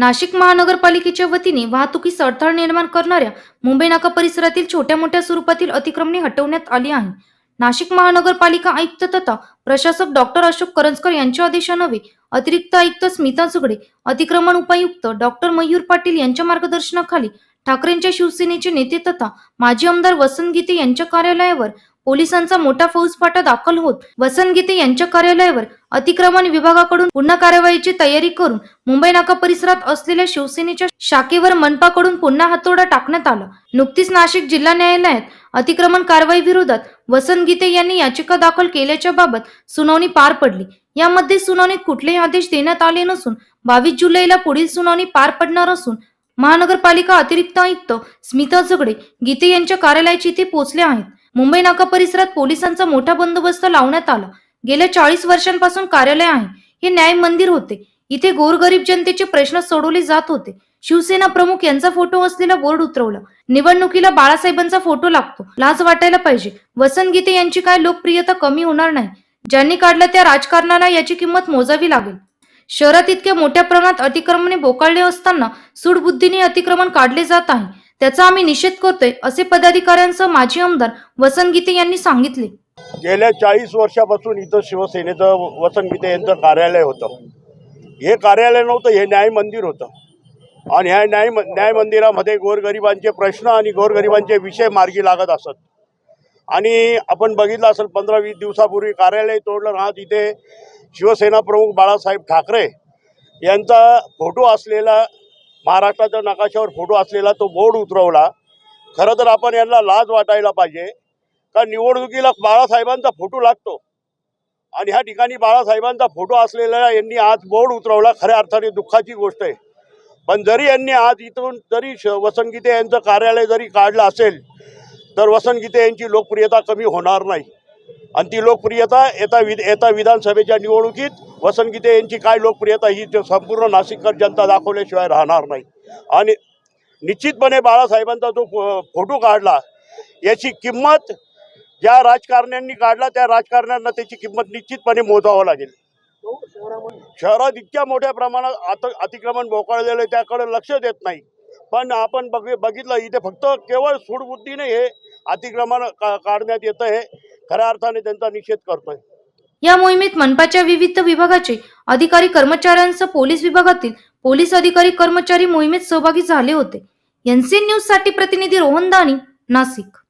नाशिक महानगरपालिकेच्या वतीने वाहतुकीस अडथळा निर्माण करणाऱ्या मुंबई नाका परिसरातील छोट्या मोठ्या स्वरूपातील अतिक्रमणे हटवण्यात आली आहे. नाशिक महानगरपालिका आयुक्त तथा प्रशासक डॉक्टर अशोक करंजकर यांच्या आदेशानवे अतिरिक्त आयुक्त स्मिता सुगडे अतिक्रमण उपायुक्त डॉक्टर मयूर पाटील यांच्या मार्गदर्शनाखाली ठाकरेंच्या शिवसेनेचे नेते तथा माजी आमदार वसंत गीते यांच्या कार्यालयावर पोलिसांचा मोठा फौजफाटा दाखल होत वसंत गीते यांच्या कार्यालयावर अतिक्रमण विभागाकडून पुन्हा कारवाईची तयारी करून मुंबई नाका परिसरात असलेल्या शिवसेनेच्या शाखेवर मनपाकडून पुन्हा हातोडा टाकण्यात आला. नुकतीच नाशिक जिल्हा न्यायालयात अतिक्रमण कारवाई विरोधात वसंत गीते यांनी याचिका दाखल केल्याच्या बाबत सुनावणी पार पडली. यामध्ये सुनावणीत कुठलेही आदेश देण्यात आले नसून बावीस जुलैला पुढील सुनावणी पार पडणार असून महानगरपालिका अतिरिक्त आयुक्त स्मिता झगडे गीते यांच्या कार्यालयाची इथे पोहोचले आहेत. मुंबई नाका परिसरात पोलिसांचा मोठा बंदोबस्त लावण्यात आला. गेल्या चाळीस वर्षांपासून कार्यालय आहे. हे न्याय मंदिर होते. इथे गोरगरीब जनतेचे प्रश्न सोडवले जात होते. शिवसेना प्रमुख यांचा फोटो असलेला बोर्ड उतरवला. निवडणुकीला बाळासाहेबांचा फोटो लागतो. लाज वाटायला पाहिजे. वसंत गीते यांची काय लोकप्रियता कमी होणार नाही? ज्यांनी काढलं त्या राजकारणाला याची किंमत मोजावी लागेल. शहरात इतक्या मोठ्या प्रमाणात अतिक्रमणे बोकाळले असताना सूडबुद्धीने अतिक्रमण काढले जात आहे. त्याचा आम्ही निषेध करतोय असे पदाधिकाऱ्यांसह माजी आमदार वसंत गीते यांनी सांगितले. गेल्या चाळीस वर्षापासून इथं शिवसेनेचं वसंत गीते यांचं कार्यालय होतं. हे कार्यालय नव्हतं हे न्याय मंदिर होतं. आणि ह्या न्याय न्याय मंदिरामध्ये गोरगरिबांचे प्रश्न आणि गोरगरिबांचे विषय मार्गी लागत असत. आणि आपण बघितलं असेल पंधरा वीस दिवसापूर्वी कार्यालय तोडलं राहत तिथे शिवसेना प्रमुख बाळासाहेब ठाकरे यांचा फोटो असलेला महाराष्ट्राच्या नकाशावर फोटो असलेला तो बोर्ड उतरवला. खरं तर आपण यांना लाज वाटायला पाहिजे. का निवडणुकीला बाळासाहेबांचा फोटो लागतो. आणि ह्या ठिकाणी बाळासाहेबांचा फोटो असलेला यांनी आज बोर्ड उतरवला खऱ्या अर्थाने दुःखाची गोष्ट आहे. पण जरी यांनी आज इथून जरी श वसंत यांचं कार्यालय जरी काढलं असेल तर वसंतगीते यांची लोकप्रियता कमी होणार नाही. आणि ती लोकप्रियता येता विध येता विधानसभेच्या निवडणुकीत वसंत गीते यांची काय लोकप्रियता ही ते संपूर्ण नाशिककर जनता दाखवल्याशिवाय राहणार नाही. आणि निश्चितपणे बाळासाहेबांचा जो फोटो काढला याची किंमत ज्या राजकारण्यांनी काढला त्या राजकारण्यांना त्याची किंमत निश्चितपणे मोजावं लागेल. शहरात इतक्या मोठ्या प्रमाणात आता अतिक्रमण भोकाळलेलं त्याकडे लक्ष देत नाही. पण आपण बघ बघितलं इथे फक्त केवळ सूडबुद्धीने हे अतिक्रमण का काढण्यात येतं हे खऱ्या अर्थाने त्यांचा निषेध करतोय. या मोहिमेत मनपाच्या विविध विभागाचे अधिकारी कर्मचाऱ्यांसह पोलीस विभागातील पोलीस अधिकारी कर्मचारी मोहिमेत सहभागी झाले होते. एनसीएन न्यूजसाठी प्रतिनिधी रोहन दानी नाशिक.